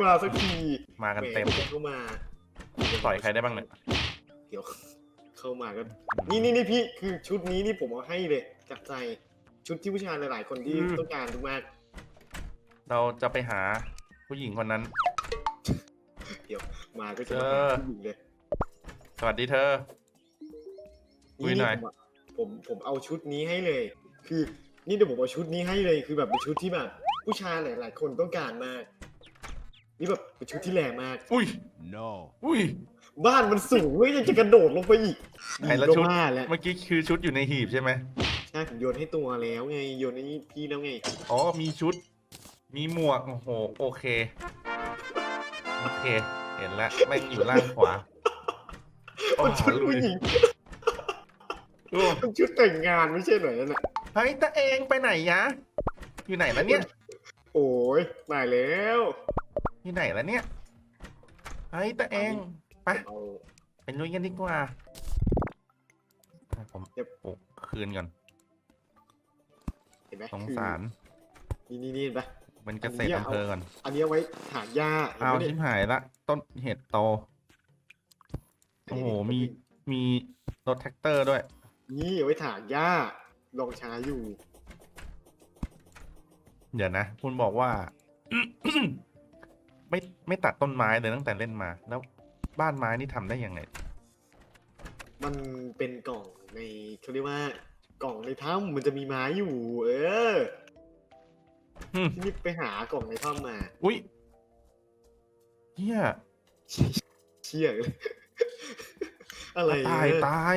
มาสักทีมากันเต็ม แหเข้ามาต่อยใครได้บ้างเนี่ย เดี๋ยวเข้ามาก็นี่นี่นี่พี่คือชุดนี้นี่ผมเอาให้เลยจากใจชุดที่ผู้ชายหลาย ๆ คนที่ต้องการทุกมากเราจะไปหาผู้หญิงคนนั้นมาก็จะมาเออหาผู้หญิงเลย สวัสดีเธอ คุยหน่อย ผมะผมผมเอาชุดนี้ให้เลย คือ นี่เดี๋ยวผมเอาชุดนี้ให้เลย คือแบบเป็นชุดที่แบบ ผู้ชายหลาย ๆ คนต้องการมาก นี่แบบเป็นชุดที่แรงมาก อุ้ย No. อุ้ยบ้านมันสูงเว้ยยังจะกระโดดลงไปอีกไหนละก็ชุดว่าแล้วเมื่อกี้คือชุดอยู่ในหีบใช่ไหมใช่ผมโยนให้ตัวแล้วไงโยนให้พี่แล้วไงอ๋อมีชุด มีหมวกโอ้โหโอเคโอเค เห็นแล้วแม่งอยู่ล่างขวาโอ้มันโหชุดผู้หญิงโอ้มันชุดแต่งงานไม่ใช่เหรอนั่นน่ะเฮ้ยตาเองไปไหนยะ อยู่ไหนแล้วเนี่ย โอ้ยตายแล้ว อยู่ไหนแล้วเนี่ยเฮ้ยตาเองไปเอาไปลุยกันดีกว่าผมเดี๋ยวปลุกคืนก่อนเห็นไหมสงสาร คือนี่นี่นี่เห็นปะเป็นเกษตรอำเภอก่อนอันนี้เอาไว้ถางหญ้าห็นเอาไหมชินี่บหายละ ต้นเห็ดโต โอ้โหมี มีรถแท็กเตอร์ด้วย นี่เอาไว้ถางหญ้าลองช้าอยู่ เดี๋ยวนะ คุณบอกว่า ไม่ไม่ตัดต้นไม้เลยตั้งแต่เล่นมา แล้วบ้านไม้นี่ทำได้ยังไง มันเป็นกล่องในเขาเรียกว่ากล่องในถ้ำมันจะมีไม้อยู่ เอออืมที่นี่ไปหากล่องในถ้ำมา อุ้ยเฮียเชี่ยเลย อะไรตายเนี่ยตาย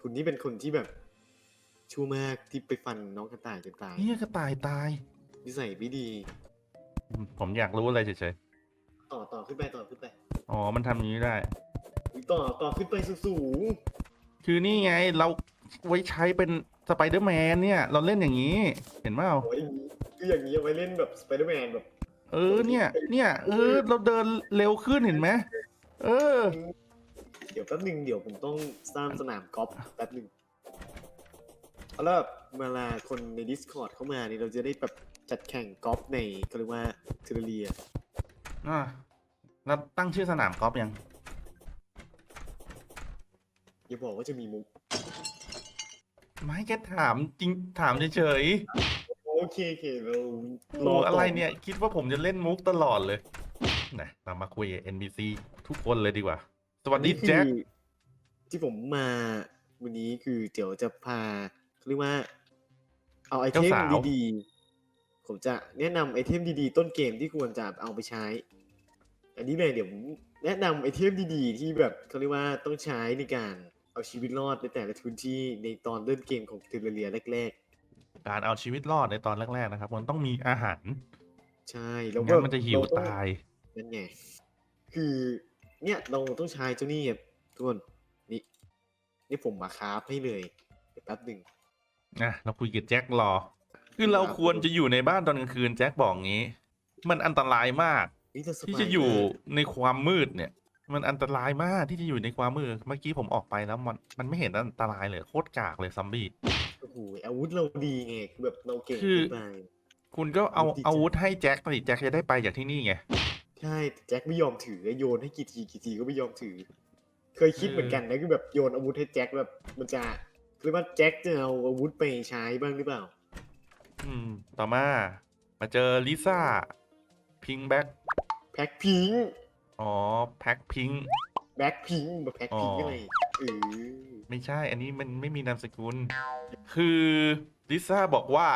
คุณนี่เป็นคนที่แบบชั่วมากที่ไปฟันน้องกระต่ายจนตายเฮียกระต่ายตายนิสัยไม่ดี ผมอยากรู้อะไรเฉยต่อต่อขึ้นไปต่อขึ้นไปๆ อ๋อ มันทำอย่างนี้ได้ อุ๊ยต่อต่อขึ้นไปสูงคือนี่ไงเราไว้ใช้เป็นสไปเดอร์แมนเนี่ย เราเล่นอย่างนี้ เห็นเปล่า ๆโอ้ยคืออย่างนี้เอาไว้เล่นแบบสไปเดอร์แมนแบบเออเนี่ย เนี่ย เออ เราเดินเร็วขึ้นเห็นไหมเออ เดี๋ยวแป๊บหนึ่งเดี๋ยวผมต้องสร้างสนามกอล์ฟแป๊บหนึ่งเอา แล้วแบบเวลาคนใน Discord เข้ามานี่เราจะได้แบบจัดแข่งกอล์ฟในเขาเรียกว่าเทเรียอะแล้วตั้งชื่อสนามกอล์ฟยัง อย่าบอกว่าจะมีมุก ไม่แค่ถามจริงถามเฉยโอเคโอเคเราๆรโอ้ออะไรก่เนี่ย คิดว่าผมจะเล่นมุกตลอดเลยนะเรามาคุยกับ NBC ทุกคนเลยดีกว่า สวัสดีอันนี้คือแจ็ค ที่ผมมาวันนี้คือเดี๋ยวจะพา เขาเรียกว่า เอาไอเทมดีๆ ผมจะแนะนำไอเทมดีๆ ต้นเกมที่ควรจะเอาไปใช้ อันนี้เลยเดี๋ยวผมแนะนำไอเทมดีๆ ที่แบบเขาเรียกว่าต้องใช้ในการเอาชีวิตรอดในแต่ละพื้นที่ในตอนเล่นเกมของเทเรียแรกการเอาชีวิตรอดในตอนแรกๆนะครับ มันต้องมีอาหารๆใช่แล้วงั้นมันจะหิวเรต้องตายนั่นไงคือเนี่ยเราต้องใช้เจ้านี่ครับทุกคนนี่นี่ผมมาคราฟให้เลยเดี๋ยวแป๊บหนึ่ง นะเราคุยกับแจ็ครอ คือเราควรจะอยู่ในบ้านตอนกลางคืนแจ็คบอกงี้ มันอันตรายมากนี่จะสบาที่จะอยู่มากในความมืดเนี่ย มันอันตรายมากที่จะอยู่ในความมืดเมื่อกี้ผมออกไปแล้วมันมันไม่เห็นอันตรายเลยโคตรกากเลยซัมบี้โอ้โหอาวุธเราดีไงคือแบบเราเก่งคือขึ้นไปคุณก็เอาดีจังอาวุธให้แจ็คสิแจ็คจะได้ไปจากที่นี่ไงใช่แต่แจ็คไม่ยอมถือโยนให้กี่ทีกี่ทีก็ไม่ยอมถือ เคยคิดเออเหมือนกันนะคือแบบโยนอาวุธให้แจ็คแบบมันจะ หรือว่าแจ็คจะเอาอาวุธไปใช้บ้างหรือเปล่า อืม ต่อมา มาเจอลิซ่า พิงแบ็คแพ็คพิงอ๋อ แพ็คพิงแบ็คพิงแบบแพ็คพิงอ๋ออะไรเออไม่ใช่ อันนี้มันไม่มีนามสกุล คือลิซ่าบอกว่า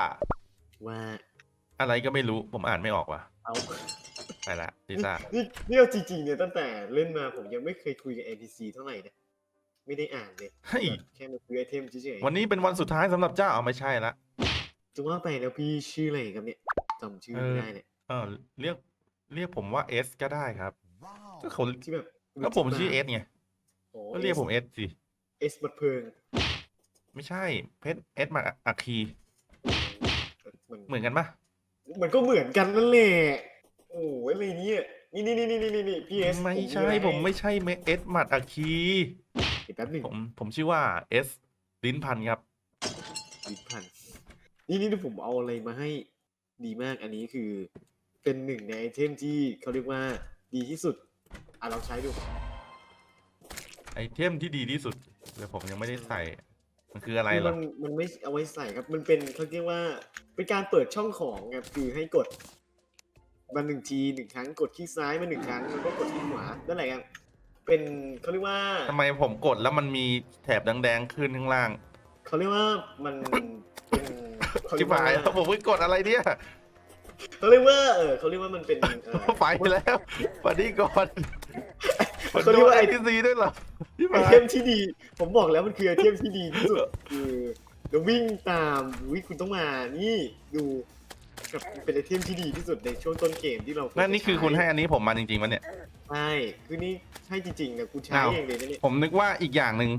ว่าอะไรก็ไม่รู้ ผมอ่านไม่ออกว่ะ เอา ไปละลิซ่า นี่นี่เอาจริงๆเนี่ยตั้งแต่เล่นมาผมยังไม่เคยคุยกับ NPC เท่าไหร่นะ ไม่ได้อ่านเลยเฮ้ยแค่มาคุยไอเทมเฉยวันนี้เป็นวันสุดท้ายสำหรับเจ้าเอาไม่ใช่ละๆจะว่าไปแล้วพี่ชื่ออะไรครับเนี่ยจำชื่อเอไม่อได้เนี่ยเออเรียกเรียกผมว่าเอสก็ได้ครับ Wow. ก็เขาที่แบบก็ผมชื่อเอสไงโอ้ก็เรียกผมเอสสิเอสบัดเพิง ไม่ใช่ เพชรเอสมาอัคคีมันเหมือนกันปะมันก็เหมือนกันนั่นแหละโอ้ยอะไรเนี่ยนี่นี่นี่นี่นี่นี่พี่เอสไม่ใช่ผมไม่ใช่เอสมัดอัคคี เดี๋ยวแป๊บหนึ่งผมผมชื่อว่าเอสลิ้นพันธุ์ครับลิ้นพันนี่นี่ผมเอาอะไรมาให้ดีมากอันนี้คือ เป็นหนึ่งในไอเทมที่เขาเรียกว่าดีที่สุดอะลองใช้ดู ไอเทมที่ดีที่สุดแต่ผมยังไม่ได้ใส่มันคืออะไรคือเหรมัอนมันไม่เอาไว้ใส่ครับ มันเป็นเขาเรียกว่า เป็นการเปิดช่องของครับคือให้กดมาหนึ่งทีหนึ่งครั้งกดคลิกซ้ายมาหนึ่งครั้งแล้วก็กดคลิกขวานั่นแหละครับ เป็นเขาเรียกว่าทำไมผมกดแล้วมันมีแถบแดงๆขึ้นข้างล่าง เขาเรียกว่ามันเป็นเขาเรีจิยบกว่าหายแล้วผมไปกดอะไรเนี่ยเขาเรียกว่าเออเขาเรียกว่ามันเป็นเออไปแล้วปฏิก่อนมันเขาโดเรียกนว่าไอไอทีซีด้วยเหรอจิบไอหายเทมที่ดี ผมบอกแล้วมันคือไอเทมที่ดีที่สุดคือเดี๋ยววิ่งตามวิคุณต้องมานี่ดูกับเป็นไอเทมที่ดีที่สุดในช่วงต้นเกมที่เราวรนั่นนี่คือจะคุณช้ให้อันนี้ผมมาจริงๆมันเนี่ย ใช่คือนี่ให้จริงๆนะกูใช้อ้าว เองเลยนะเนี่ย ผมนึกว่าอีกอย่างหนึ่ง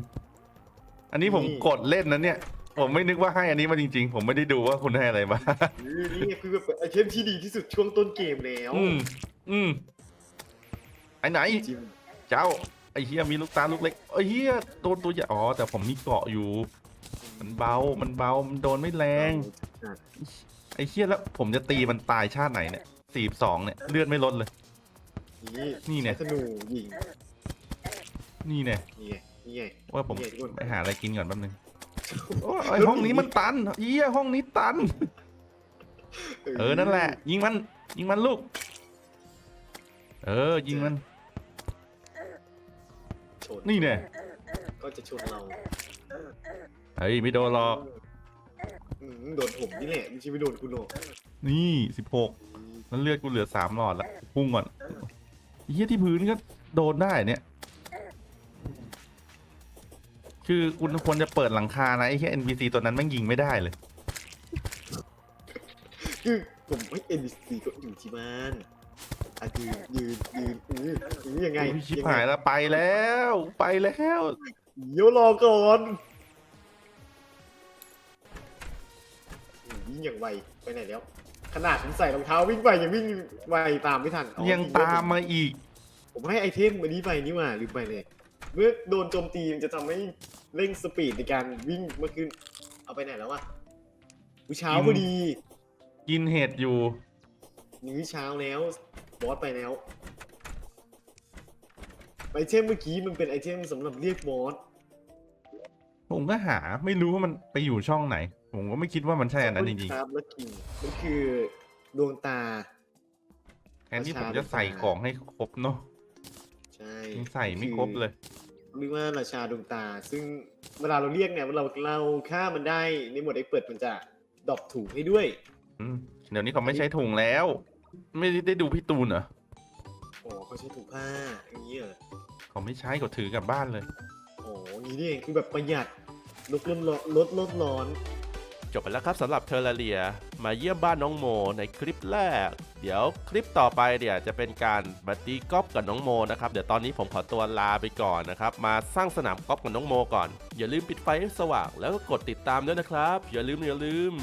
อันนี้ผมนี่ กดเล่นนะเนี่ย ผมไม่นึกว่าให้อันนี้มาจริง ๆ ผมไม่ได้ดูว่าคุณให้อะไรมาคือนี่ไงคือแบบไอเทมที่ดีที่สุดช่วงต้นเกมแล้วอืม อืมไอ้ไหน จริงเจ้า ไอ้เฮียมีลูกตาลูกเล็กไอ้เฮียโดนตัวใหญ่อ๋อ แต่ผมมีเกาะอยู่ มันเบา มันเบา มันโดนไม่แรง ไอ้เฮียแล้วผมจะตีมันตายชาติไหนเนี่ยสี่สองเนี่ยเลือดไม่ลดเลย นี่นี่เนี่ยใช้ธนูยิงนี่เนี่ยนี่ไงนี่ไง ว่าผมนี่ไงทุกคน ไปหาอะไรกินก่อนแป๊บนึงโอ้ยไอ้ห้องนี้มันตันเฮียห้องนี้ตัน เออนั่นแหละ ยิงมัน ยิงมันลูก เออ ยิงมัน ชนนี่เนี่ยก็จะชนเราเฮ้ยไม่โดนหรอก อืมโดนผมนี่แหละไม่ใช่ไม่โดนคุณหรอกนี่สิบหกนั้นเลือดกูเหลือสามหลอดละพุ่งก่อน เฮียที่พื้นก็โดนได้เนี่ย คือคุณควรจะเปิดหลังคานะไอ้แค่ NPC ตัวนั้นแม่งยิงไม่ได้เลย คือผมไม่เอ็นดีก็อยู่ที่บ้านอะยืนยืนยืนอืออือยังไงโอ้ยชิบงไงหายแล้วไปแล้วไปแล้วเดี๋ยวรอก่อนอืมวิ่งอย่างไวไปไหนแล้ว ขนาดผมใส่รองเท้าวิ่งไปยังวิ่งไวตามไม่ทันอ๋อยังจริๆตามมาอีก ผมให้ไอเทมอันนี้ไปนี่หว่าลืมไปเลย เมื่อโดนโจมตีมันจะทำให้เร่งสปีดในการวิ่งมากขึ้น เอาไปไหนแล้ววะวิเช้ากินพอดีกินเห็ดอยู่นี่วิเช้าแล้วบอสไปแล้วไอเทมเมื่อกี้มันเป็นไอเทมสำหรับเรียกบอสผมก็หาไม่รู้ว่ามันไปอยู่ช่องไหน ผมก็ไม่คิดว่ามันใช่อันนั้นจริงครับแล้วกินมันคือดวงตาๆแทนที่ผมจะใส่ของให้ครบเนาะใช่ยังใส่ไม่ครบเลย เรียกว่าราชาดวงตา ซึ่งเวลาเราเรียกเนี่ยเวลาเราฆ่ามันได้ในหมวดเอ็กเปิดมันจะดรอปถูกให้ด้วย อืมเดี๋ยวนี้เขาไม่ใช้ถุงแล้ว ไม่ได้ดูพี่ตูนเหรออ๋อเขาใช้ถุงผ้าอย่างนี้เหรอเขาไม่ใช้เขาถือกลับบ้านเลยอ๋ออย่างนี้นี่เองคือแบบประหยัดลดลดร้อนลดลดร้อน จบไปแล้วครับสำหรับเทอร์เรียมาเยี่ยมบ้านน้องโมในคลิปแรก เดี๋ยวคลิปต่อไปเดี๋ยวจะเป็นการบัตตีก๊อล์ฟกับน้องโมนะครับเดี๋ยวตอนนี้ผมขอตัวลาไปก่อนนะครับมาสร้างสนามกอล์ฟกับน้องโมก่อน อย่าลืมปิดไฟให้สว่างแล้วก็กดติดตามด้วยนะครับ อย่าลืมอย่าลืม